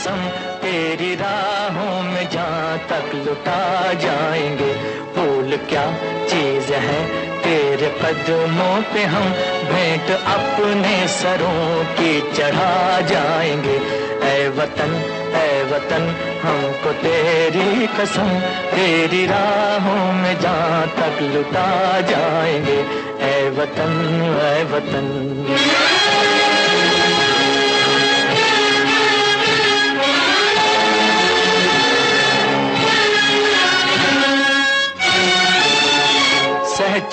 कसम तेरी राहों में जहाँ तक लुटा जाएँगे। भूल क्या चीज़ है तेरे कदमों पे हम? भेंट अपने सरों की चढ़ा जाएँगे। ऐ वतन ऐ वतन, हमको तेरी कसम। तेरी राहों में जहाँ तक लुटा जाएँगे। ऐ वतन ऐ वतन।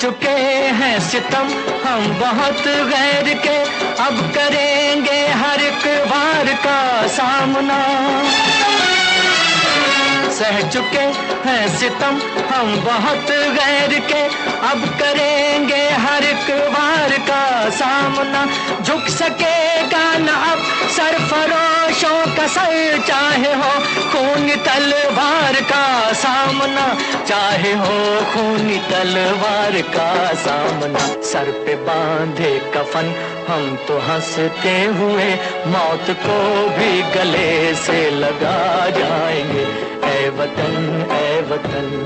चुके हैं सितम। हम बहुत गैर के अब करेंगे हर एक बार का सामना। सह चुके हैं सितम। हम बहुत गैर के अब करेंगे हर एक बार का सामना। झुक सकेगा न अब सरफरोशों का सर चाहे हो तलवार का सामना, चाहे हो खून तलवार का सामना। सर पे बांधे कफन, हम तो हँसते हुए, मौत को भी गले से लगा जाएँगे। ऐ वतन ऐ वतन।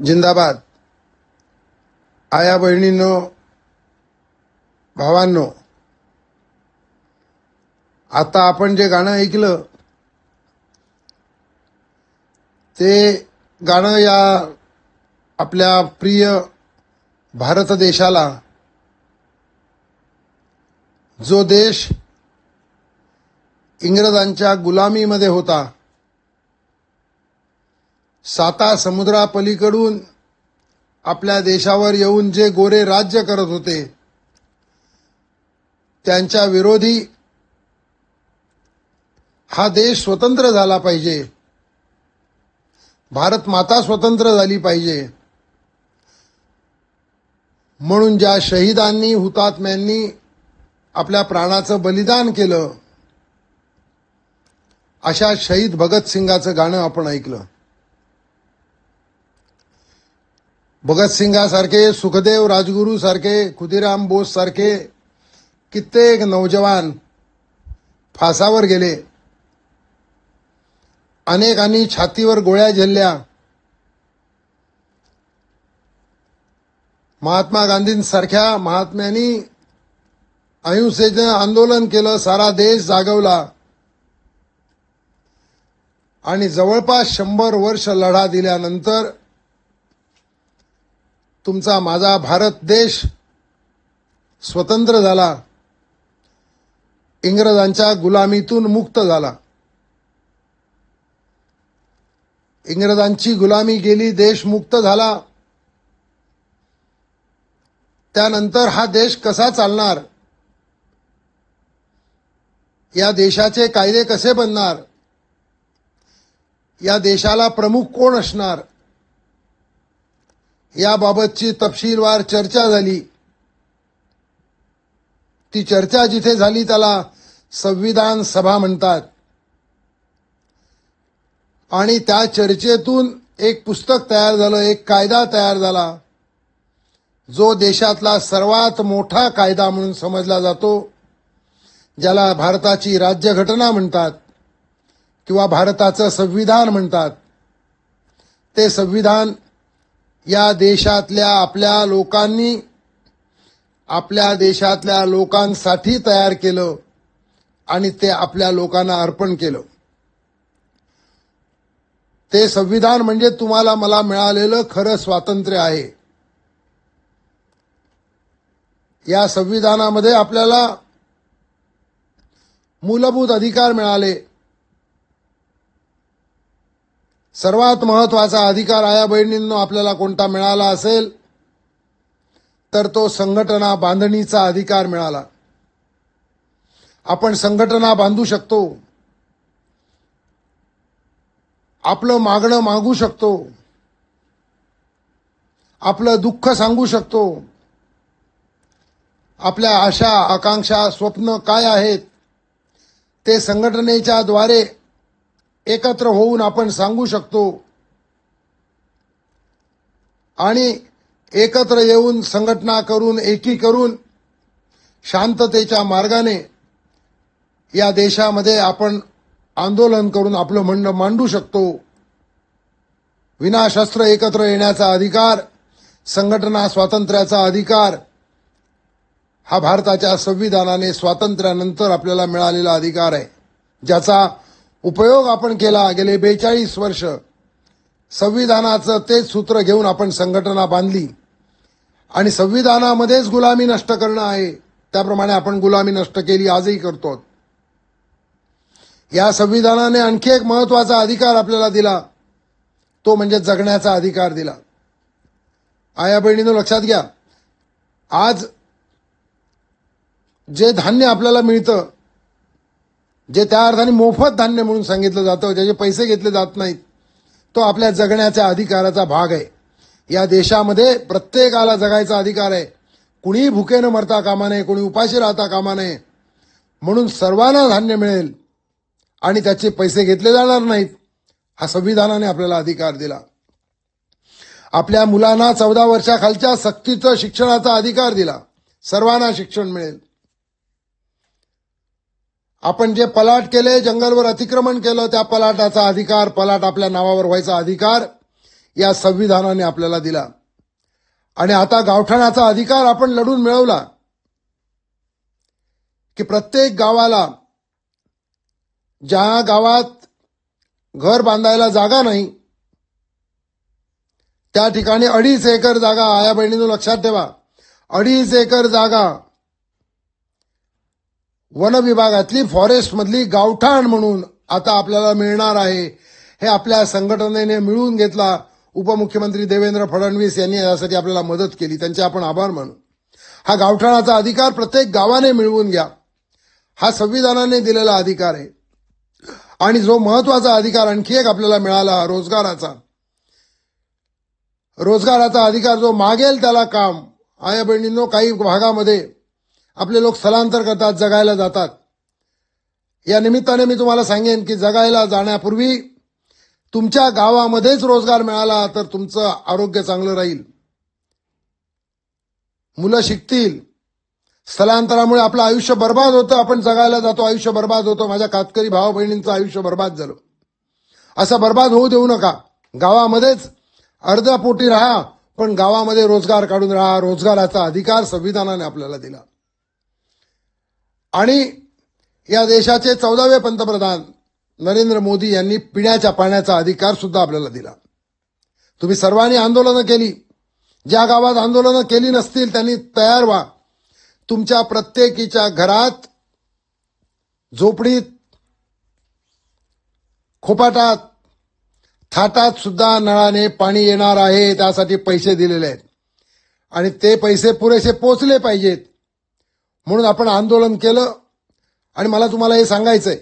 जिंदाबाद। आया बहिणींनो भावांनो आता आपण जे गाणं ऐकलं ते गाणं या आपल्या प्रिय भारत देशाला जो देश इंग्रजांच्या गुलामीमध्ये होता साता समुद्रापलीकडून आपल्या देशावर येऊन जे गोरे राज्य करत होते त्यांच्या विरोधी हा देश स्वतंत्र झाला पाहिजे. भारत माता स्वतंत्र झाली पाहिजे. म्हणून ज्या शहीदांनी हुतात्म्यांनी आपल्या प्राणाचं बलिदान केलं अशा शहीद भगतसिंगाचं गाणं आपण ऐकलं. भगतसिंगासारखे सुखदेव राजगुरू सारखे खुदिराम बोस सारखे कित्येक नौजवान फासावर गेले. अनेकांनी छातीवर गोळ्या झेलल्या. महात्मा गांधींसारख्या महात्म्यांनी अहिंसेचं आंदोलन केलं सारा देश जागवला. आणि जवळपास शंभर वर्ष लढा दिल्यानंतर तुमचा माझा भारत देश स्वतंत्र झाला. इंग्रजांच्या गुलामीतून मुक्त झाला. इंग्रजांची गुलामी गेली देश मुक्त झाला. त्यानंतर हा देश कसा चालणार? या देशाचे कायदे कसे बनणार? या देशाला प्रमुख कोण असणार? याबाबतची तपशीलवार चर्चा झाली. ती चर्चा जिथे झाली त्याला संविधान सभा म्हणतात. आणि त्या चर्चेतून एक पुस्तक तयार झालं एक कायदा तयार झाला. जो देशातला सर्वात मोठा कायदा म्हणून समजला जातो ज्याला भारताची राज्यघटना म्हणतात किंवा भारताचं संविधान म्हणतात. ते संविधान या देशातल्या आपल्या लोकांनी आपल्या देशातल्या लोकांसाठी तयार केलं आणि ते आपल्या लोकांना अर्पण केलं. ते संविधान म्हणजे तुम्हाला मला मिळालेलं खरं स्वातंत्र्य आहे. या संविधानामध्ये आपल्याला मूलभूत अधिकार मिळाले. सर्वात महत्त्वाचा अधिकार आया बहिणींनो आपल्याला कोणता मिळाला असेल तर तो संघटना बांधणीचा अधिकार मिळाला. आपण संघटना बांधू शकतो. आपलं मागणं मागू शकतो. आपलं दुःख सांगू शकतो. आपल्या आशा आकांक्षा स्वप्न काय आहेत ते संघटनेच्या द्वारे एकत्र होऊन आपण सांगू शकतो. आणि एकत्र येऊन संघटना करून एकी करून शांततेच्या मार्गाने या देशामध्ये आपण आंदोलन करून आपलं म्हणणं मांडू शकतो. विनाशस्त्र एकत्र येण्याचा अधिकार संघटना स्वातंत्र्याचा अधिकार हा भारताच्या संविधानाने स्वातंत्र्यानंतर आपल्याला मिळालेला अधिकार आहे ज्याचा उपयोग आपण केला गेले बेचाळीस वर्ष. संविधानाचं तेच सूत्र घेऊन आपण संघटना बांधली. आणि संविधानामध्येच गुलामी नष्ट करणं आहे. त्याप्रमाणे आपण गुलामी नष्ट केली आजही करतो. या संविधानाने आणखी एक महत्त्वाचा अधिकार आपल्याला दिला. तो म्हणजे जगण्याचा अधिकार दिला. आया बहिणीनं लक्षात घ्या. आज जे धान्य आपल्याला मिळतं जे त्या अर्थाने मोफत धान्य म्हणून सांगितलं जातं ज्याचे पैसे घेतले जात नाहीत तो आपल्या जगण्याच्या अधिकाराचा भाग आहे. या देशामध्ये प्रत्येकाला जगायचा अधिकार आहे. कुणीही भुकेनं मरता कामा नये कोणी उपाशी राहता कामा नये. म्हणून सर्वांना धान्य मिळेल आणि त्याचे पैसे घेतले जाणार नाहीत हा संविधानाने आपल्याला अधिकार दिला. आपल्या मुलांना चौदा वर्षाखालच्या सक्तीचं शिक्षणाचा अधिकार दिला. सर्वांना शिक्षण मिळेल. आपण जे पलाट केले जंगलवर अतिक्रमण केलं त्या पलाटाचा अधिकार पलाट आपल्या नावावर व्हायचा अधिकार या संविधानाने आपल्याला दिला. आणि आता गावठाणाचा अधिकार आपण लढून मिळवला की प्रत्येक गावाला ज्या गावात घर बांधायला जागा नाही त्या ठिकाणी अडीच एकर जागा आया बहिणीनं लक्षात ठेवा अडीच एकर जागा वन विभागातली फॉरेस्ट मधली गावठाण म्हणून आता आपल्याला मिळणार आहे. हे आपल्या संघटनेने मिळवून घेतला. उपमुख्यमंत्री देवेंद्र फडणवीस यांनी यासाठी आपल्याला मदत केली. त्यांचे आपण आभार मानू. हा गावठाणाचा अधिकार प्रत्येक गावाने मिळवून घ्या. हा संविधानाने दिलेला अधिकार आहे. आणि जो महत्त्वाचा अधिकार आणखी एक आपल्याला मिळाला रोजगाराचा. रोजगाराचा अधिकार जो मागेल त्याला काम. आया बहिणींनो काही भागामध्ये आपले लोक स्थलांतर करतात जगायला जातात. या निमित्ताने मी तुम्हाला सांगेन की जगायला जाण्यापूर्वी तुमच्या गावामध्येच रोजगार मिळाला तर तुमचं आरोग्य चांगलं राहील. मुलं शिकतील. स्थलांतरामुळे आपलं आयुष्य बर्बाद होतं आपण जगायला जातो आयुष्य बर्बाद होतं. माझ्या कातकरी भावा बहिणींचं आयुष्य बर्बाद झालं. असं बर्बाद होऊ देऊ नका. गावामध्येच अर्ध्या पोटी राहा पण गावामध्ये रोजगार काढून राहा. रोजगाराचा अधिकार संविधानाने आपल्याला दिला. आणि या देशाचे चौदावे पंतप्रधान नरेंद्र मोदी यांनी पिण्याच्या पाण्याचा अधिकार सुद्धा आपल्याला दिला. तुम्ही सर्वांनी आंदोलनं केली. ज्या गावात आंदोलनं केली नसतील त्यांनी तयार व्हा. तुमच्या प्रत्येकीच्या घरात झोपडीत खोपाटात थाटात सुद्धा नळाने पाणी येणार आहे त्यासाठी पैसे दिलेले आहेत. आणि ते पैसे पुरेसे पोचले पाहिजेत. म्हणून आपण आंदोलन केलं. आणि मला तुम्हाला हे सांगायचंय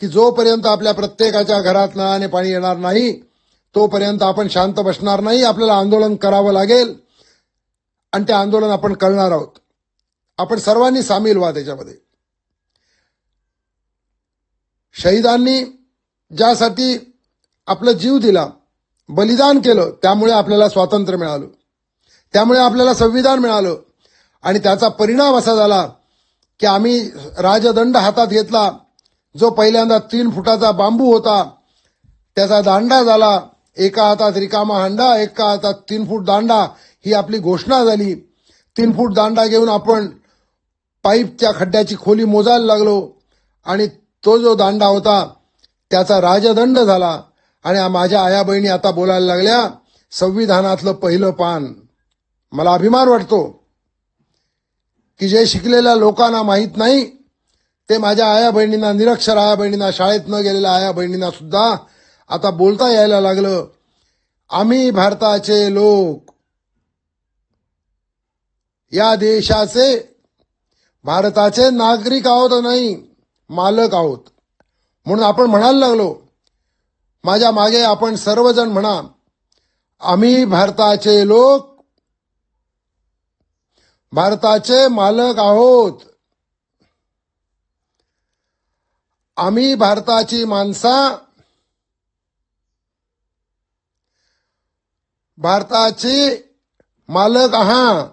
की जोपर्यंत आपल्या प्रत्येकाच्या घरात नळाने पाणी येणार नाही तोपर्यंत आपण शांत बसणार नाही आपल्याला आंदोलन करावं लागेल. आणि ते आंदोलन आपण करणार आहोत. आपण सर्वांनी सामील व्हा त्याच्यामध्ये. शहीदांनी ज्यासाठी आपलं जीव दिला बलिदान केलं त्यामुळे आपल्याला स्वातंत्र्य मिळालं. त्यामुळे आपल्याला संविधान मिळालं. आणि त्याचा परिणाम असा झाला की आम्ही राजदंड हातात घेतला. जो पहिल्यांदा तीन फुटाचा बांबू होता त्याचा दांडा झाला. एका हातात रिकामा हांडा एका हातात तीन फूट दांडा ही आपली घोषणा झाली. तीन फूट दांडा घेऊन आपण पाईपच्या खड्ड्याची खोली मोजायला लागलो आणि तो जो दांडा होता त्याचा राजदंड झाला. आणि माझ्या आया बहिणी आता बोलायला लागल्या संविधानातलं पहिलं पान. मला अभिमान वाटतो. की जे शिकलेल्या लोकांना माहीत नाही ते माझ्या आया बहिणींना निरक्षर आया बहिणींना शाळेत न गेलेल्या आया बहिणींना सुद्धा आता बोलता यायला लागलं. आम्ही भारताचे लोक. या देशाचे भारताचे नागरिक आहोत नाही मालक आहोत. म्हणून आपण म्हणायला लागलो माझ्या मागे आपण सर्वजण म्हणा आम्ही भारताचे लोक भारताचे मालक आहोत. आम्ही भारताची माणसा. भारताची मालक आहा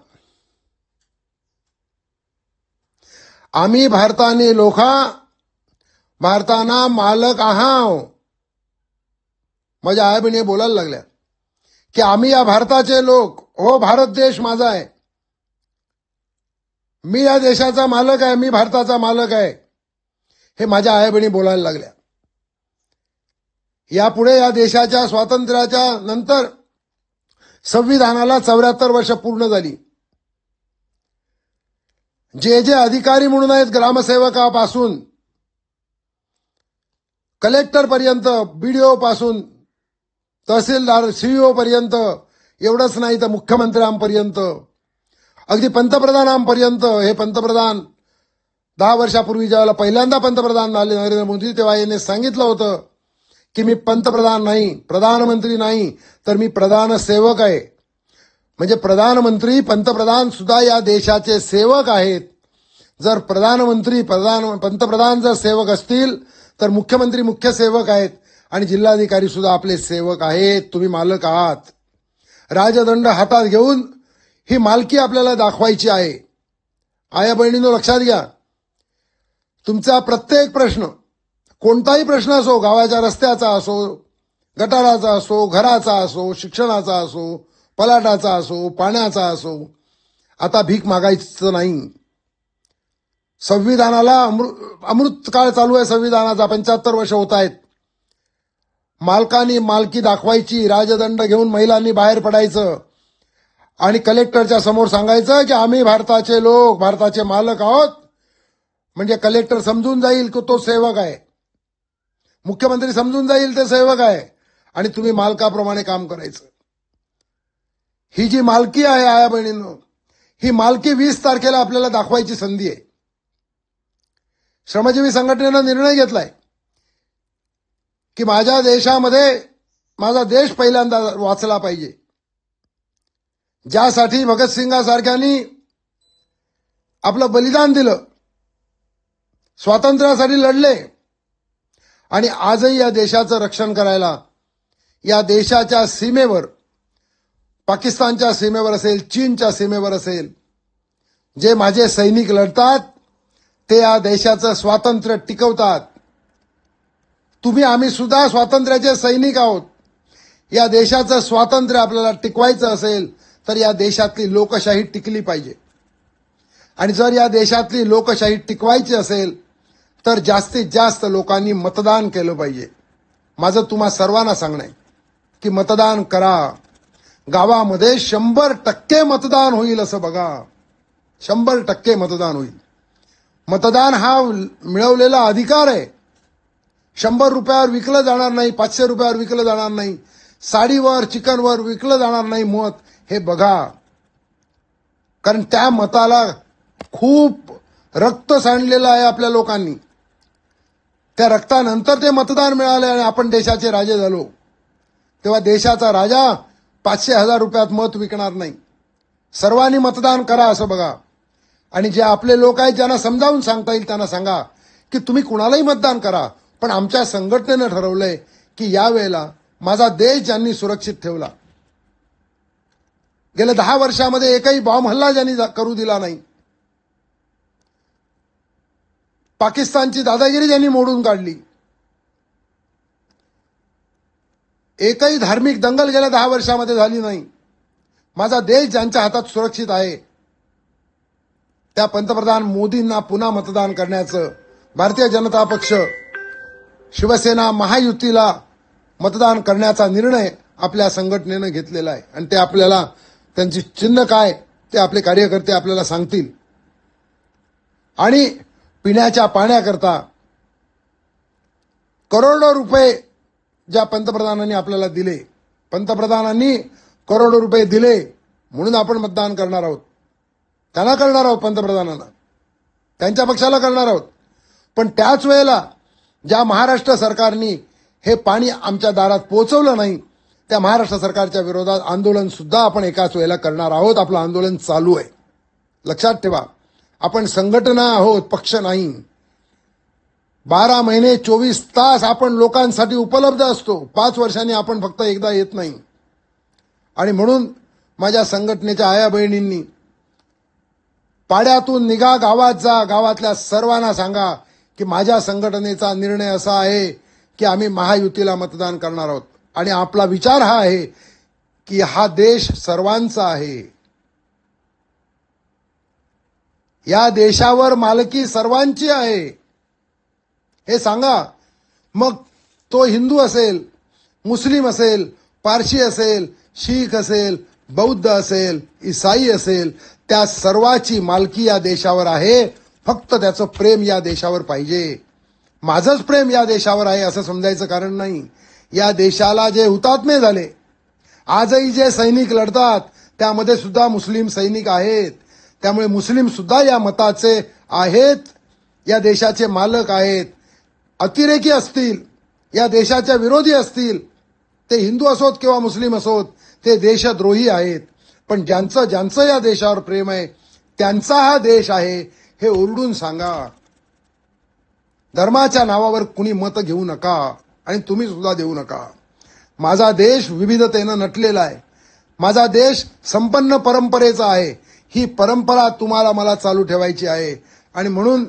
आम्ही भारताने लोका भारताना मालक आहाव माझ्या आई बहिणी बोलायला लागल्या की आम्ही या भारताचे लोक. हो भारत देश माझा आहे. मी या देशाचा मालक आहे मी भारताचा मालक आहे. हे माझ्या आई बहिणी बोलायला लागल्या. यापुढे या देशाच्या स्वातंत्र्याच्या नंतर संविधानाला चौऱ्याहत्तर वर्ष पूर्ण झाली. जे जे अधिकारी म्हणून आहेत ग्रामसेवकापासून कलेक्टर पर्यंत बीडीओ पासून तहसीलदार सीईओ पर्यंत एवढंच नाही तर मुख्यमंत्र्यांपर्यंत अगदी पंतप्रधानांपर्यंत हे पंतप्रधान दहा वर्षापूर्वी ज्यावेळेला पहिल्यांदा पंतप्रधान झाले नरेंद्र मोदी तेव्हा यांनी सांगितलं होतं की मी पंतप्रधान नाही प्रधानमंत्री नाही तर मी प्रधान सेवक आहे. म्हणजे प्रधानमंत्री पंतप्रधान सुद्धा या देशाचे सेवक आहेत. जर प्रधानमंत्री प्रधान पंतप्रधान जर सेवक असतील तर मुख्यमंत्री मुख्य सेवक आहेत आणि जिल्हाधिकारी सुद्धा आपले सेवक आहेत. तुम्ही मालक आहात. राजदंड हातात घेऊन ही मालकी आपल्याला दाखवायची आहे. आया बहिणीनं लक्षात घ्या. तुमचा प्रत्येक प्रश्न कोणताही प्रश्न असो गावाच्या रस्त्याचा असो गटाराचा असो घराचा असो शिक्षणाचा असो पलाटाचा असो पाण्याचा असो आता भीक मागायचं नाही. संविधानाला अमृत अमृत काळ चालू आहे संविधानाचा पंच्याहत्तर वर्ष होत आहेत. मालकानी मालकी दाखवायची राजदंड घेऊन महिलांनी बाहेर पडायचं. आणि कलेक्टरच्या समोर सांगायचं की आम्ही भारताचे लोक भारताचे मालक आहोत. म्हणजे कलेक्टर समजून जाईल की तो सेवक आहे. मुख्यमंत्री समजून जाईल ते सेवक आहे. आणि तुम्ही मालकाप्रमाणे काम करायचं. ही जी मालकी आहे आया बहिणींनो ही मालकी वीस तारखेला आपल्याला दाखवायची संधी आहे. श्रमजीवी संघटनेनं निर्णय घेतलाय की माझ्या देशामध्ये माझा देश पहिल्यांदा वाचला पाहिजे. ज्यासाठी भगतसिंगासारख्यांनी आपलं बलिदान दिलं स्वातंत्र्यासाठी लढले आणि आजही या देशाचं रक्षण करायला या देशाच्या सीमेवर पाकिस्तानच्या सीमेवर असेल चीनच्या सीमेवर असेल जे माझे सैनिक लढतात ते या देशाचं स्वातंत्र्य टिकवतात. तुम्ही आम्ही सुद्धा स्वातंत्र्याचे सैनिक आहोत. या देशाचं स्वातंत्र्य आपल्याला टिकवायचं असेल तर या देशातली लोकशाही टिकली पाहिजे. आणि जर या देशातली लोकशाही टिकवायची असेल तर जास्तीत जास्त लोकांनी मतदान केलं पाहिजे. माझं तुम्हा सर्वांना सांगणं आहे की मतदान करा. गावामध्ये शंभर टक्के मतदान होईल असं बघा. शंभर टक्के मतदान होईल. मतदान हा मिळवलेला अधिकार आहे. शंभर रुपयावर विकलं जाणार नाही पाचशे रुपयावर विकलं जाणार नाही साडीवर चिकनवर विकलं जाणार नाही मत हे बघा. कारण त्या मताला खूप रक्त सांडलेलं आहे आपल्या लोकांनी. त्या रक्तानंतर ते मतदान मिळाले आणि आपण देशाचे राजे झालो. तेव्हा देशाचा राजा पाचशे हजार रुपयात मत विकणार नाही. सर्वांनी मतदान करा असं बघा. आणि जे आपले लोक आहेत ज्यांना समजावून सांगता येईल त्यांना सांगा की तुम्ही कुणालाही मतदान करा. पण आमच्या संघटनेनं ठरवलंय की यावेळेला माझा देश ज्यांनी सुरक्षित ठेवला. गेल्या दहा वर्षामध्ये एकही बॉम्ब हल्ला ज्यांनी करू दिला नाही. पाकिस्तानची दादागिरी ज्यांनी मोडून काढली. एकही धार्मिक दंगल गेल्या दहा वर्षामध्ये झाली नाही. माझा देश ज्यांच्या हातात सुरक्षित आहे त्या पंतप्रधान मोदींना पुन्हा मतदान करण्याचं भारतीय जनता पक्ष शिवसेना महायुतीला मतदान करण्याचा निर्णय आपल्या संघटनेनं घेतलेला आहे. आणि ते आपल्याला त्यांची चिन्ह काय ते आपले कार्यकर्ते आपल्याला सांगतील. आणि पिण्याच्या पाण्याकरता करोडो रुपये ज्या पंतप्रधानांनी आपल्याला दिले पंतप्रधानांनी करोडो रुपये दिले म्हणून आपण मतदान करणार आहोत. त्यांना करणार आहोत पंतप्रधानांना. त्यांच्या पक्षाला करणार आहोत. पण त्याच वेळेला ज्या महाराष्ट्र सरकारने हे पाणी आमच्या दारात पोहोचवलं नाही त्या महाराष्ट्र सरकारच्या विरोधात आंदोलन सुद्धा आपण एकाच वेळेला करणार आहोत. आपलं आंदोलन चालू आहे. लक्षात ठेवा. आपण संघटना आहोत पक्ष नाही. बारा महिने चोवीस तास आपण लोकांसाठी उपलब्ध असतो. पाच वर्षांनी आपण फक्त एकदा येत नाही. आणि म्हणून माझ्या संघटनेच्या आया बहिणींनी पाड्यातून निघा गावात जा गावातल्या सर्वांना सांगा की माझ्या संघटनेचा निर्णय असा आहे की आम्ही महायुतीला मतदान करणार आहोत. आणि आपला विचार हा आहे की हा देश सर्वांचा आहे. या देशावर मालकी सर्वांची आहे. हे सांगा. मग तो हिंदू असेल मुस्लिम असेल पारशी असेल शीख असेल बौद्ध असेल इसाई असेल त्या सर्वाची मालकी या देशावर आहे. फक्त त्याचं प्रेम या देशावर पाहिजे. माझंच प्रेम या देशावर आहे असं समजायचं कारण नाही. या देशाला जे हुतात्मे झाले आजही जे सैनिक लढतात त्यामध्ये सुद्धा मुस्लिम सैनिक आहेत. त्यामुळे मुस्लिम सुद्धा या मताचे आहेत या देशाचे मालक आहेत. अतिरेकी असतील या देशाच्या विरोधी असतील ते हिंदू असोत किंवा मुस्लिम असोत ते देशद्रोही आहेत. पण ज्यांचं ज्यांचं या देशावर प्रेम आहे त्यांचा हा देश आहे हे ओरडून सांगा. धर्माच्या नावावर कुणी मत घेऊ नका. आणि तुम्ही सुद्धा देऊ नका. माझा देश विविधतेनं नटलेला आहे. माझा देश संपन्न परंपरेचा आहे. ही परंपरा तुम्हाला मला चालू ठेवायची आहे. आणि म्हणून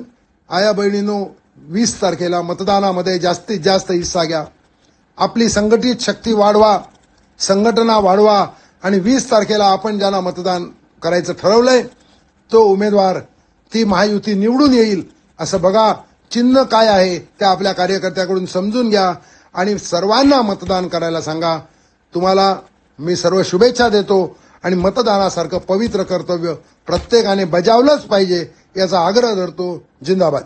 आया बहिणीनो वीस तारखेला मतदानामध्ये जास्तीत जास्त हिस्सा घ्या. आपली संघटित शक्ती वाढवा संघटना वाढवा. आणि वीस तारखेला आपण ज्यांना मतदान करायचं ठरवलंय तो उमेदवार ती महायुती निवडून येईल असं बघा. चिन्ह काय आहे ते आपल्या कार्यकर्त्याकडून समजून घ्या आणि सर्वांना मतदान करायला सांगा. तुम्हाला मी सर्व शुभेच्छा देतो आणि मतदानासारखं पवित्र कर्तव्य प्रत्येकाने बजावलंच पाहिजे याचा आग्रह धरतो जिंदाबाद.